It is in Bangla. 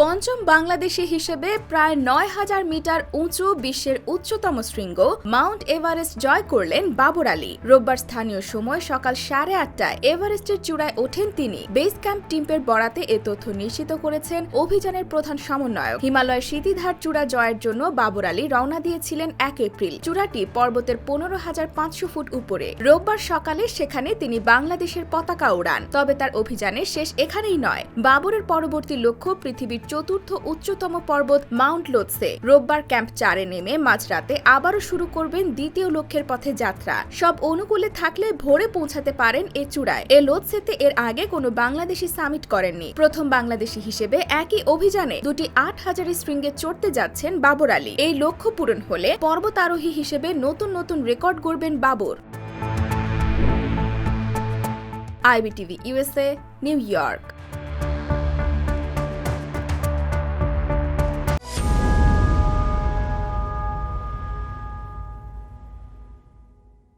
পঞ্চম বাংলাদেশি হিসেবে প্রায় নয় হাজার মিটার উঁচু বিশ্বের উচ্চতম শৃঙ্গ মাউন্ট এভারেস্ট জয় করলেন বাবর আলী। রোববার স্থানীয় সময় সকাল সাড়ে আটটায় এভারেস্টের চূড়ায় ওঠেন তিনি। বেস ক্যাম্প টিম্পের বরাতে এ তথ্য নিশ্চিত করেছেন অভিযানের প্রধান সমন্বয়ক। হিমালয়ের সিদ্ধিধার চূড়া জয়ের জন্য বাবর আলী রওনা দিয়েছিলেন এক এপ্রিল। চূড়াটি পর্বতের পনেরো হাজার পাঁচশো ফুট উপরে। রোববার সকালে সেখানে তিনি বাংলাদেশের পতাকা উড়ান। তবে তার অভিযানের শেষ এখানেই নয়। বাবরের পরবর্তী লক্ষ্য পৃথিবীর চতুর্থ উচ্চতম পর্বত মাউন্ট লোৎসে। রোববার ক্যাম্প চারে নেমে মাঝরাতে আবারও শুরু করবেন দ্বিতীয় লক্ষ্যের পথে যাত্রা। সব অনুকূলে থাকলে ভোরে পৌঁছাতে পারেন এ চূড়ায়। এ লোৎসেতে এর আগে কোনো বাংলাদেশি সামিট করেননি। প্রথম বাংলাদেশি হিসেবে একই অভিযানে দুটি আট হাজারের শৃঙ্গে চড়তে যাচ্ছেন বাবর আলী। এই লক্ষ্য পূরণ হলে পর্বতারোহী হিসেবে নতুন নতুন record গড়বেন Babar. IBTV USA New York.